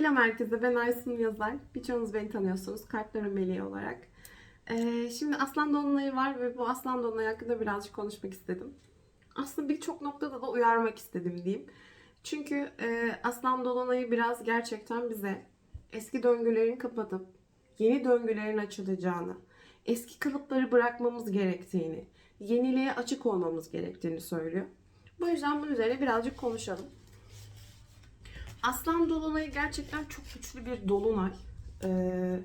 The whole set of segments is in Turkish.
Selam herkese, ben Aysun Yazar. Birçoğunuz beni tanıyorsunuz, Kalplerin Meleği olarak. Ee, şimdi Aslan Dolunay'ı var ve bu Aslan Dolunay hakkında birazcık konuşmak istedim. Aslında birçok noktada da uyarmak istedim diyeyim. Çünkü e, Aslan Dolunay'ı biraz gerçekten bize eski döngülerin kapatıp yeni döngülerin açılacağını, eski kalıpları bırakmamız gerektiğini, yeniliğe açık olmamız gerektiğini söylüyor. Bu yüzden bunun üzerine birazcık konuşalım. Aslan Dolunay'ı gerçekten çok güçlü bir dolunay. Ee,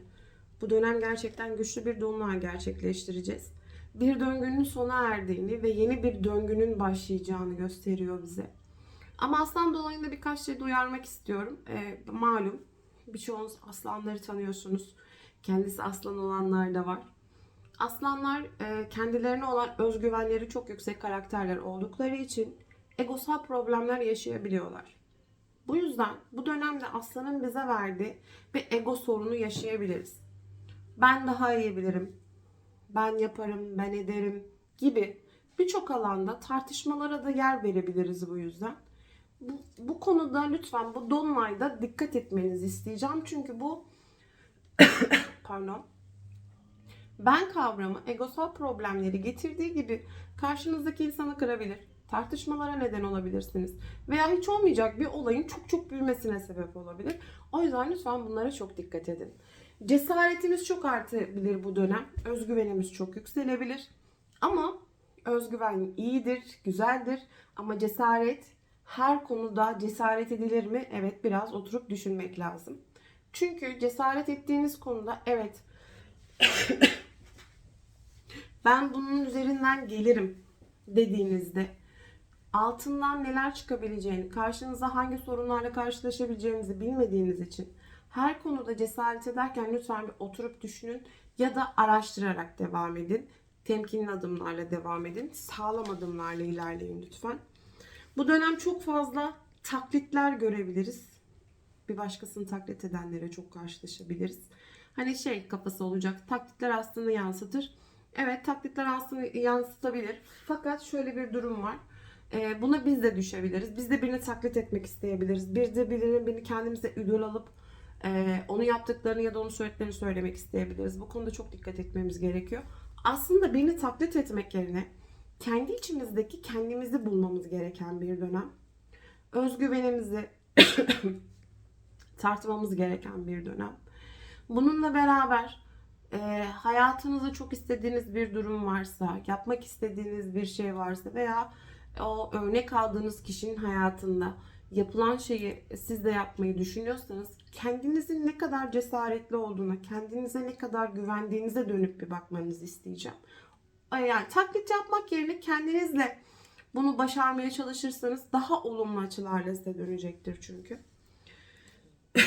bu dönem gerçekten güçlü bir dolunay gerçekleştireceğiz. Bir döngünün sona erdiğini ve yeni bir döngünün başlayacağını gösteriyor bize. Ama Aslan Dolayı'nda birkaç şey duyarmak istiyorum. Ee, malum birçoğunuz aslanları tanıyorsunuz. Kendisi aslan olanlar da var. Aslanlar e, kendilerine olan özgüvenleri çok yüksek karakterler oldukları için egosal problemler yaşayabiliyorlar. Bu yüzden bu dönemde aslanın bize verdiği bir ego sorunu yaşayabiliriz. Ben daha iyi bilirim, ben yaparım, ben ederim gibi birçok alanda tartışmalara da yer verebiliriz bu yüzden. Bu, bu konuda lütfen bu dolunayda dikkat etmenizi isteyeceğim. Çünkü bu pardon ben kavramı egosal problemleri getirdiği gibi karşınızdaki insanı kırabilir. Tartışmalara neden olabilirsiniz. Veya hiç olmayacak bir olayın çok çok büyümesine sebep olabilir. O yüzden lütfen bunlara çok dikkat edin. Cesaretimiz çok artabilir bu dönem. Özgüvenimiz çok yükselebilir. Ama özgüven iyidir, güzeldir. Ama cesaret her konuda cesaret edilir mi? Evet biraz oturup düşünmek lazım. Çünkü cesaret ettiğiniz konuda evet ben bunun üzerinden gelirim dediğinizde altından neler çıkabileceğini, karşınıza hangi sorunlarla karşılaşabileceğinizi bilmediğiniz için her konuda cesaret ederken lütfen bir oturup düşünün ya da araştırarak devam edin. Temkinli adımlarla devam edin. Sağlam adımlarla ilerleyin lütfen. Bu dönem çok fazla taklitler görebiliriz. Bir başkasını taklit edenlere çok karşılaşabiliriz. Hani şey kafası olacak. Taklitler aslında yansıtır. Evet taklitler aslında yansıtabilir. Fakat şöyle bir durum var. Ee, buna biz de düşebiliriz. Biz de birini taklit etmek isteyebiliriz. Bir de birinin birini kendimize idol alıp e, onu yaptıklarını ya da onu söylediklerini söylemek isteyebiliriz. Bu konuda çok dikkat etmemiz gerekiyor. Aslında birini taklit etmek yerine kendi içimizdeki kendimizi bulmamız gereken bir dönem. Özgüvenimizi tartmamız gereken bir dönem. Bununla beraber e, hayatınızda çok istediğiniz bir durum varsa, yapmak istediğiniz bir şey varsa veya o örnek aldığınız kişinin hayatında yapılan şeyi siz de yapmayı düşünüyorsanız kendinizin ne kadar cesaretli olduğuna, kendinize ne kadar güvendiğinize dönüp bir bakmanızı isteyeceğim. Yani taklit yapmak yerine kendinizle bunu başarmaya çalışırsanız daha olumlu açılarla size dönecektir çünkü.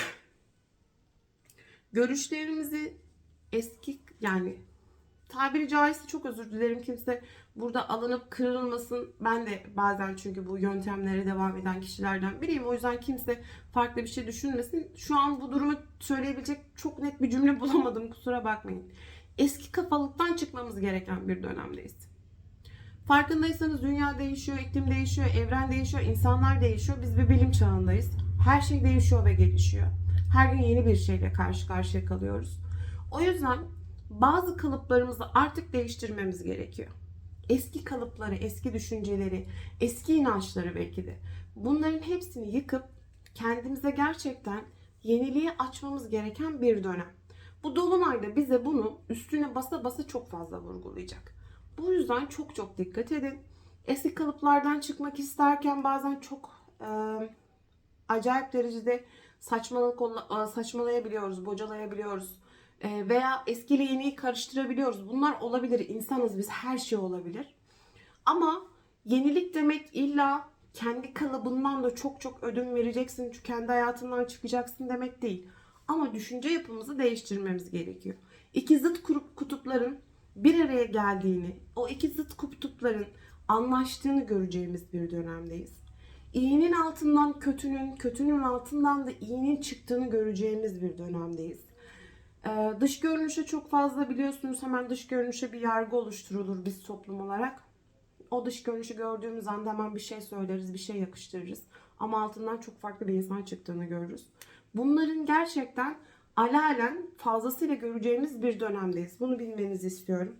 Görüşlerimizi eski yani tabiri caizse çok özür dilerim kimse burada alınıp kırılmasın. Ben de bazen çünkü bu yöntemlere devam eden kişilerden biriyim. O yüzden kimse farklı bir şey düşünmesin. Şu an bu durumu söyleyebilecek çok net bir cümle bulamadım kusura bakmayın. Eski kafalıktan çıkmamız gereken bir dönemdeyiz. Farkındaysanız dünya değişiyor, iklim değişiyor, evren değişiyor, insanlar değişiyor. Biz bir bilim çağındayız. Her şey değişiyor ve gelişiyor. Her gün yeni bir şeyle karşı karşıya kalıyoruz. O yüzden bazı kalıplarımızı artık değiştirmemiz gerekiyor. Eski kalıpları, eski düşünceleri, eski inançları belki de. Bunların hepsini yıkıp kendimize gerçekten yeniliğe açmamız gereken bir dönem. Bu dolunayda bize bunu üstüne basa basa çok fazla vurgulayacak. Bu yüzden çok çok dikkat edin. Eski kalıplardan çıkmak isterken bazen çok e, acayip derecede saçmalık saçmalayabiliyoruz, bocalayabiliyoruz veya eskiyle yeniyi karıştırabiliyoruz. Bunlar olabilir. İnsanız biz her şey olabilir. Ama yenilik demek illa kendi kalıbından da çok çok ödün vereceksin. Çünkü kendi hayatından çıkacaksın demek değil. Ama düşünce yapımızı değiştirmemiz gerekiyor. İki zıt kutupların bir araya geldiğini, o iki zıt kutupların anlaştığını göreceğimiz bir dönemdeyiz. İyinin altından kötünün, kötünün altından da iyinin çıktığını göreceğimiz bir dönemdeyiz. Ee, dış görünüşe çok fazla biliyorsunuz hemen dış görünüşe bir yargı oluşturulur biz toplum olarak. O dış görünüşü gördüğümüz anda hemen bir şey söyleriz, bir şey yakıştırırız. Ama altından çok farklı bir insan çıktığını görürüz. Bunların gerçekten alalen fazlasıyla göreceğimiz bir dönemdeyiz. Bunu bilmenizi istiyorum.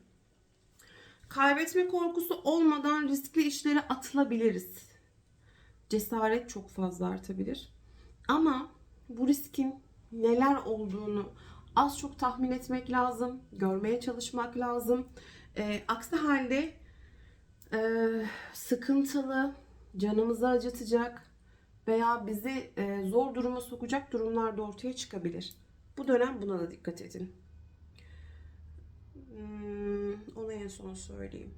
Kaybetme korkusu olmadan riskli işlere atılabiliriz. Cesaret çok fazla artabilir. Ama bu riskin neler olduğunu az çok tahmin etmek lazım, görmeye çalışmak lazım. Ee, aksi halde e, sıkıntılı, canımızı acıtacak veya bizi e, zor duruma sokacak durumlar da ortaya çıkabilir. Bu dönem buna da dikkat edin. Hmm, onu en son söyleyeyim.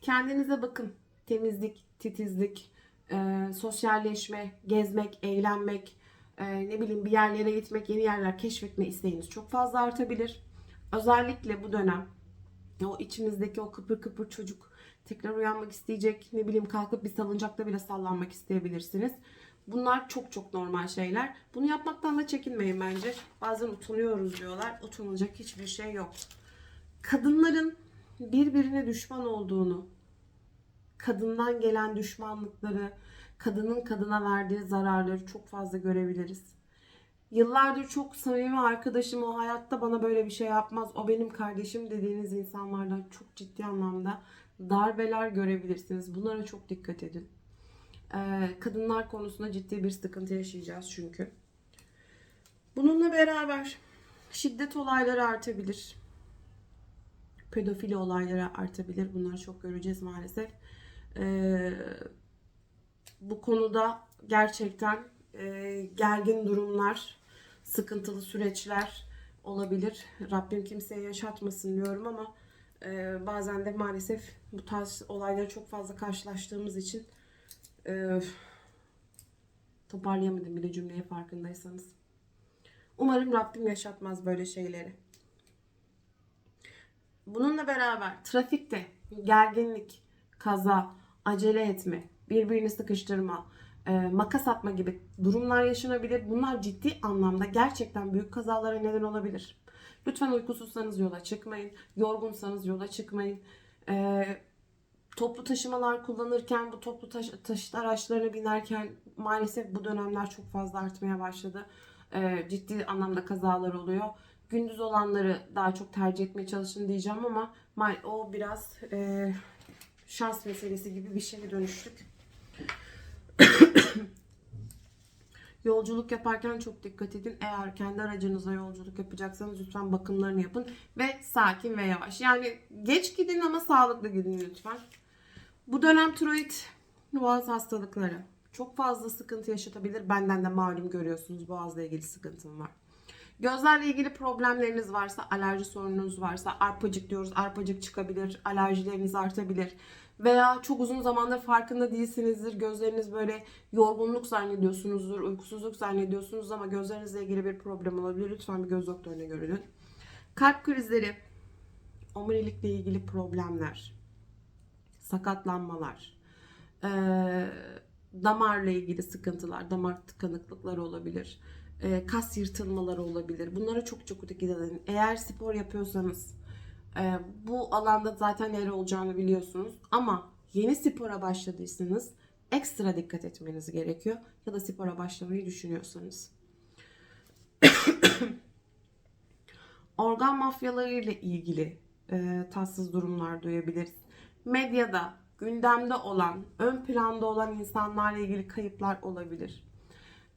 Kendinize bakın. Temizlik, titizlik, e, sosyalleşme, gezmek, eğlenmek, e, ne bileyim bir yerlere gitmek, yeni yerler keşfetme isteğiniz çok fazla artabilir. Özellikle bu dönem o içimizdeki o kıpır kıpır çocuk tekrar uyanmak isteyecek. Ne bileyim kalkıp bir salıncakta bile sallanmak isteyebilirsiniz. Bunlar çok çok normal şeyler. Bunu yapmaktan da çekinmeyin bence. Bazen utanıyoruz diyorlar. Utanılacak hiçbir şey yok. Kadınların birbirine düşman olduğunu, kadından gelen düşmanlıkları, kadının kadına verdiği zararları çok fazla görebiliriz. Yıllardır çok samimi arkadaşım o hayatta bana böyle bir şey yapmaz. O benim kardeşim dediğiniz insanlardan çok ciddi anlamda darbeler görebilirsiniz. Bunlara çok dikkat edin. Ee, kadınlar konusunda ciddi bir sıkıntı yaşayacağız çünkü. Bununla beraber şiddet olayları artabilir. Pedofili olayları artabilir. Bunları çok göreceğiz maalesef. Ee, bu konuda gerçekten e, gergin durumlar, sıkıntılı süreçler olabilir. Rabbim kimseye yaşatmasın diyorum ama e, bazen de maalesef bu tarz olayları çok fazla karşılaştığımız için e, toparlayamadım bile cümleyi farkındaysanız. Umarım Rabbim yaşatmaz böyle şeyleri. Bununla beraber trafikte gerginlik, kaza, acele etme, birbirini sıkıştırma, e, makas atma gibi durumlar yaşanabilir. Bunlar ciddi anlamda gerçekten büyük kazalara neden olabilir. Lütfen uykusuzsanız yola çıkmayın. Yorgunsanız yola çıkmayın. E, toplu taşımalar kullanırken, bu toplu taş- taşıt araçlarına binerken maalesef bu dönemler çok fazla artmaya başladı. E, ciddi anlamda kazalar oluyor. Gündüz olanları daha çok tercih etmeye çalışın diyeceğim ama ma- o biraz e, şans meselesi gibi bir şeye dönüştük. Yolculuk yaparken çok dikkat edin. Eğer kendi aracınıza yolculuk yapacaksanız lütfen bakımlarını yapın. Ve sakin ve yavaş. Yani geç gidin ama sağlıklı gidin lütfen. Bu dönem tiroid boğaz hastalıkları çok fazla sıkıntı yaşatabilir. Benden de malum görüyorsunuz boğazla ilgili sıkıntım var. Gözlerle ilgili problemleriniz varsa, alerji sorununuz varsa arpacık diyoruz. Arpacık çıkabilir, alerjileriniz artabilir. Veya çok uzun zamandır farkında değilsinizdir. Gözleriniz böyle yorgunluk zannediyorsunuzdur, uykusuzluk zannediyorsunuz ama gözlerinizle ilgili bir problem olabilir. Lütfen bir göz doktoruna görünün. Kalp krizleri, omurilikle ilgili problemler, sakatlanmalar, eee, damarla ilgili sıkıntılar, damar tıkanıklıkları olabilir. Kas yırtılmaları olabilir. Bunlara çok çok dikkat edin. Eğer spor yapıyorsanız, ee, bu alanda zaten neler olacağını biliyorsunuz. Ama yeni spora başladıysanız ekstra dikkat etmeniz gerekiyor. Ya da spora başlamayı düşünüyorsanız. Organ mafyaları ile ilgili e, tatsız durumlar duyabiliriz. Medyada gündemde olan, ön planda olan insanlarla ilgili kayıplar olabilir.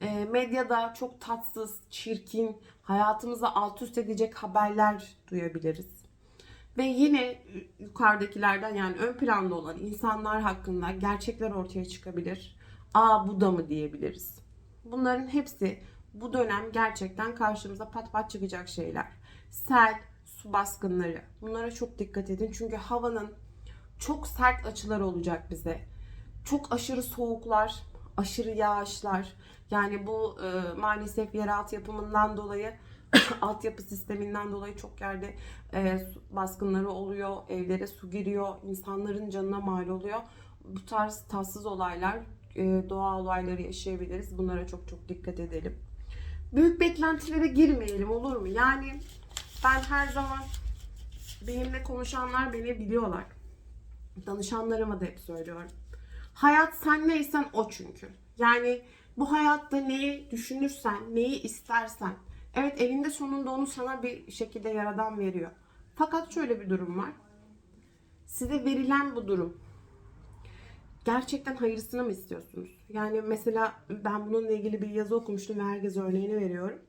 E, medyada çok tatsız, çirkin, hayatımızı alt üst edecek haberler duyabiliriz. Ve yine yukarıdakilerden yani ön planda olan insanlar hakkında gerçekler ortaya çıkabilir. Aa bu da mı diyebiliriz. Bunların hepsi bu dönem gerçekten karşımıza pat pat çıkacak şeyler. Sel, su baskınları. Bunlara çok dikkat edin. Çünkü havanın çok sert açıları olacak bize. Çok aşırı soğuklar, aşırı yağışlar. Yani bu e, maalesef yeraltı yapımından dolayı altyapı sisteminden dolayı çok yerde e, baskınları oluyor, evlere su giriyor, insanların canına mal oluyor. Bu tarz tatsız olaylar, e, doğa olayları yaşayabiliriz. Bunlara çok çok dikkat edelim. Büyük beklentilere girmeyelim olur mu? Yani ben her zaman benimle konuşanlar beni biliyorlar. Danışanlarıma da hep söylüyorum. Hayat sen neysen o çünkü. Yani bu hayatta neyi düşünürsen, neyi istersen, evet elinde sonunda onu sana bir şekilde yaradan veriyor. Fakat şöyle bir durum var. Size verilen bu durum gerçekten hayırlısını mı istiyorsunuz? Yani mesela ben bununla ilgili bir yazı okumuştum ve herkese örneğini veriyorum.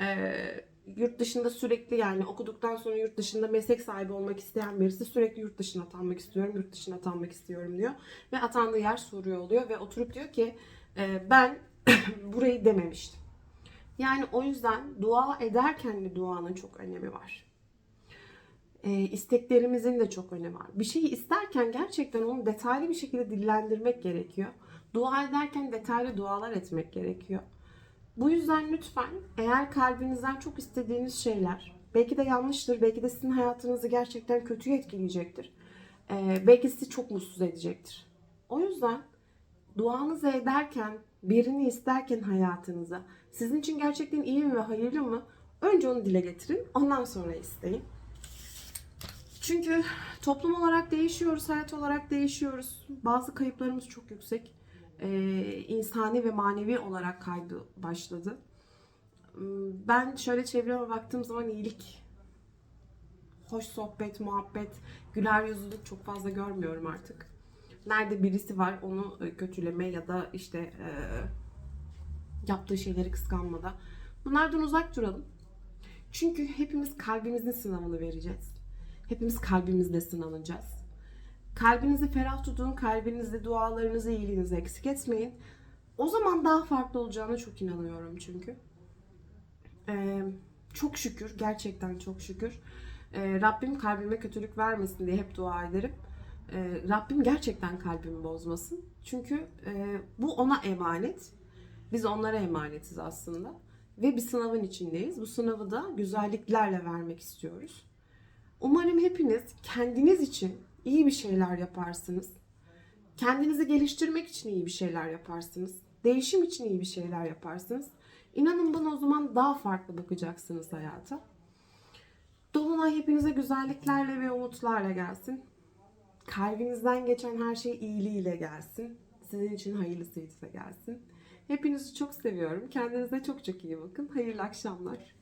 Ee, yurt dışında sürekli yani okuduktan sonra yurt dışında meslek sahibi olmak isteyen birisi sürekli yurt dışına atanmak istiyorum, yurt dışına atanmak istiyorum diyor. Ve atandığı yer Suriye oluyor ve oturup diyor ki "E, ben burayı dememiştim. Yani o yüzden dua ederken de duanın çok önemi var. E, isteklerimizin de çok önemi var. Bir şeyi isterken gerçekten onu detaylı bir şekilde dillendirmek gerekiyor. Dua ederken detaylı dualar etmek gerekiyor. Bu yüzden lütfen eğer kalbinizden çok istediğiniz şeyler, belki de yanlıştır, belki de sizin hayatınızı gerçekten kötüye etkileyecektir. Ee, belki sizi çok mutsuz edecektir. O yüzden duanızı ederken, birini isterken hayatınıza, sizin için gerçekten iyi mi ve hayırlı mı? Önce onu dile getirin, ondan sonra isteyin. Çünkü toplum olarak değişiyoruz, hayat olarak değişiyoruz. Bazı kayıplarımız çok yüksek. Ee, insani ve manevi olarak kaybı başladı. Ben şöyle çevreme baktığım zaman iyilik, hoş sohbet, muhabbet, güler yüzlülük çok fazla görmüyorum artık. Nerede birisi var onu e, kötüleme ya da işte e, yaptığı şeyleri kıskanmada. Bunlardan uzak duralım. Çünkü hepimiz kalbimizin sınavını vereceğiz. Hepimiz kalbimizle sınanacağız. Kalbinizi ferah tutun, kalbinizde dualarınızı, iyiliğinizi eksik etmeyin. O zaman daha farklı olacağına çok inanıyorum çünkü. Ee, çok şükür, gerçekten çok şükür. Ee, Rabbim kalbime kötülük vermesin diye hep dua ederim. Ee, Rabbim gerçekten kalbimi bozmasın. Çünkü e, bu ona emanet. Biz onlara emanetiz aslında. Ve bir sınavın içindeyiz. Bu sınavı da güzelliklerle vermek istiyoruz. Umarım hepiniz kendiniz için iyi bir şeyler yaparsınız. Kendinizi geliştirmek için iyi bir şeyler yaparsınız. Değişim için iyi bir şeyler yaparsınız. İnanın bana o zaman daha farklı bakacaksınız hayata. Dolunay hepinize güzelliklerle ve umutlarla gelsin. Kalbinizden geçen her şey iyiliğiyle gelsin. Sizin için hayırlısıysa gelsin. Hepinizi çok seviyorum. Kendinize çok çok iyi bakın. Hayırlı akşamlar.